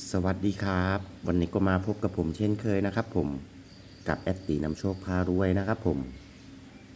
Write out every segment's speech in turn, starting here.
สวัสดีครับ วันนี้ก็มาพบกับผมเช่นเคยนะครับ ผมกับแอดตีนำโชคพารวยนะครับ ผม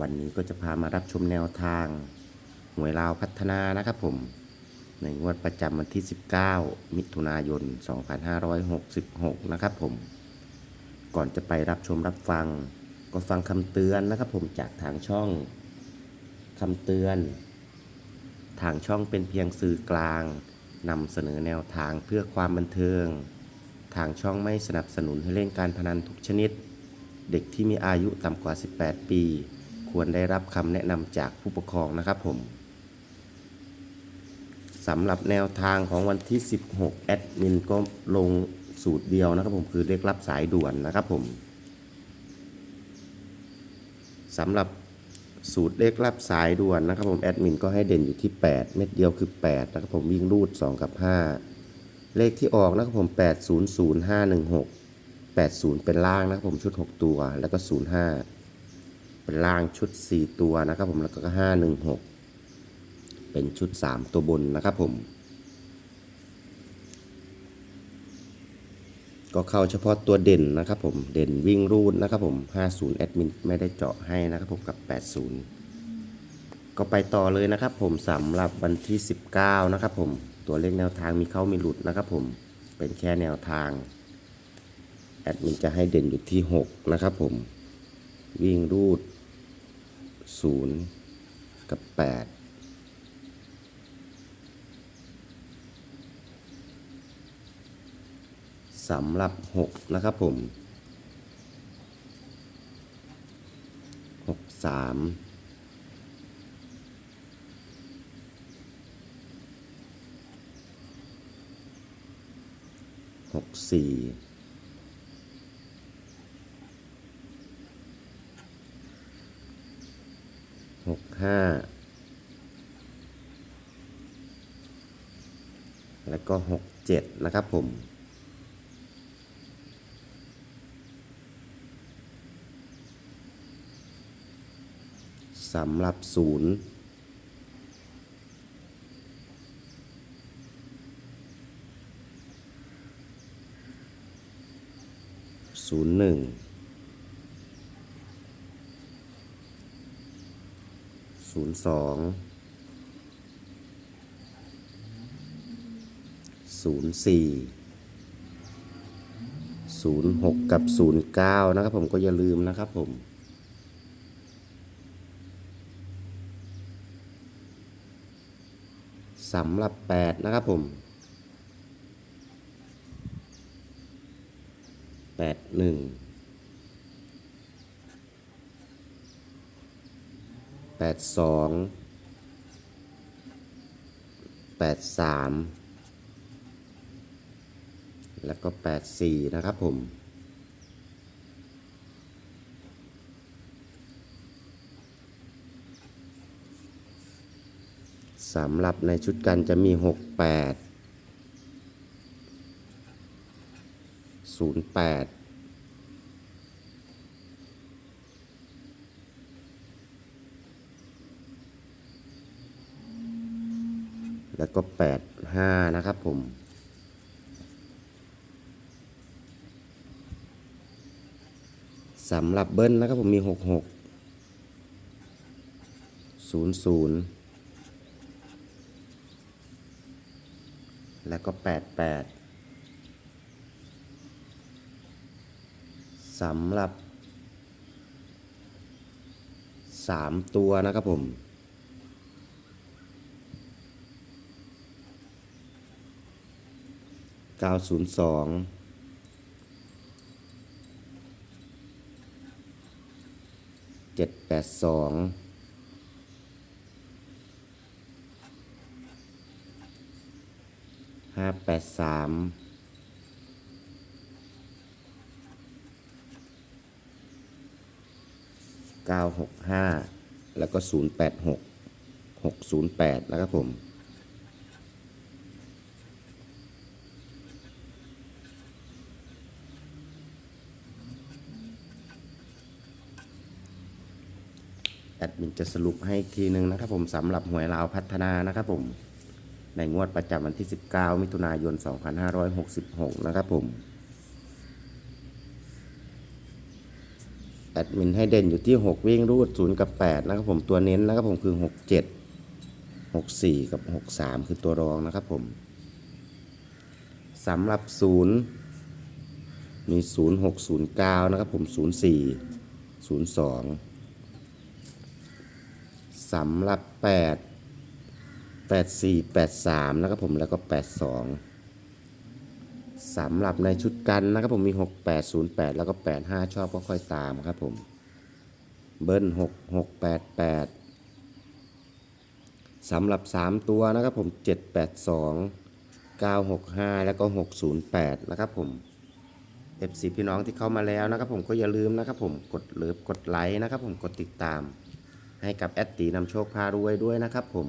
วันนี้ก็จะพามารับชมแนวทางหวยลาวพัฒนานะครับ ผมในงวดประจำวันที่ 19 มิถุนายน 2566 นะครับ ผม ก่อนจะไปรับชมรับฟัง ก็ฟังคำเตือนนะครับ ผมจากทางช่องคำเตือน ทางช่องเป็นเพียงสื่อกลาง นำเสนอแนวทางเพื่อความบันเทิง ทางช่องไม่สนับสนุนให้เล่นการพนันทุกชนิด เด็กที่มีอายุต่ำกว่า 18 ปี ควรได้รับคำแนะนำจากผู้ปกครองนะครับผมสำหรับแนวทางของวันที่ 16 แอดมินก็ลงสูตรเดียวนะครับผมคือเลขรับสายด่วนนะครับผมสำหรับ สูตรเลขรับสายด่วนนะครับผมแอดมินก็ให้เด่นอยู่ที่ 8 เม็ดเดียวคือ 8 นะครับผมวิ่งรูด 2 กับ 5 เลขที่ออกนะครับผม 800516 80 เป็นล่างนะครับผมชุด 6 ตัวแล้วก็ 05 เป็นล่างชุด4ตัวนะครับผมแล้วก็ 516 เป็นชุด 3 ตัวบนนะครับผม ก็เข้าเฉพาะตัวเด่นนะครับผมเด่นวิ่งรูดนะครับผม 50 แอดมินไม่ได้เจาะให้นะครับผมกับ 80 ก็ไปต่อเลยนะครับผมสำหรับวันที่ 19 นะครับผมตัวเลขแนวทางมีเข้ามีหลุดนะครับผมเป็นแค่แนวทางแอดมินจะให้เด่นอยู่ที่ 6 นะครับผม วิ่งรูด 0 กับ 8 สำหรับ 6 นะครับผม 63หกสี่หกห้าและก็หกเจ็ดนะครับผม สำหรับศูนย์ศูนย์หนึ่งศูนย์สองศูนย์สี่ศูนย์หกกับศูนย์เก้านะครับผมก็อย่าลืมนะครับผม สำหรับ 8 นะครับผม 8 1 8 2 8 3 แล้วก็ 8 4 นะครับผม สำหรับในชุดกันจะมี 6 8 0 8 แล้วก็ 8 5 นะครับผมสำหรับเบิ้ลนะครับผมมี 6 6 0 0 แล้วก็ 88สำหรับ 3 ตัวนะครับผมเก้าศูนย์สองเจ็ดแปดสอง ห้าแปดสามเก้าหกห้าแล้วก็ศูนย์แปดหกหกศูนย์แปดนะครับผมแอดมินจะสรุปให้อีกทีนึงนะครับผมสำหรับหวยลาวพัฒนานะครับผม ในงวดประจำวันที่ 19 มิถุนายน 2566 นะครับผม แอดมินให้เด่นอยู่ที่ 6 วิ่งรูด 0 กับ 8 นะครับผมตัวเน้นนะครับผมคือ 67 64 กับ 63 คือตัวรองนะครับผมสำหรับ 0 มี 0 6 0 9 นะครับผม 04 02สำหรับ 8 84 83 นะครับผมแล้วก็ 82สำหรับในชุดกันนะครับผมมี 6808 แล้วก็ 85 ชอบก็ค่อยตามครับผม เบิ้ล6688สำหรับ 3 ตัวนะครับผม 782 965 แล้วก็ 608 นะครับผม FC พี่น้องที่เข้ามาแล้วนะครับผมก็อย่าลืมนะครับผมกดเลิฟกดไลค์นะครับผมกดติดตาม ให้กับแอดตีนำโชคพารวยด้วยนะครับผม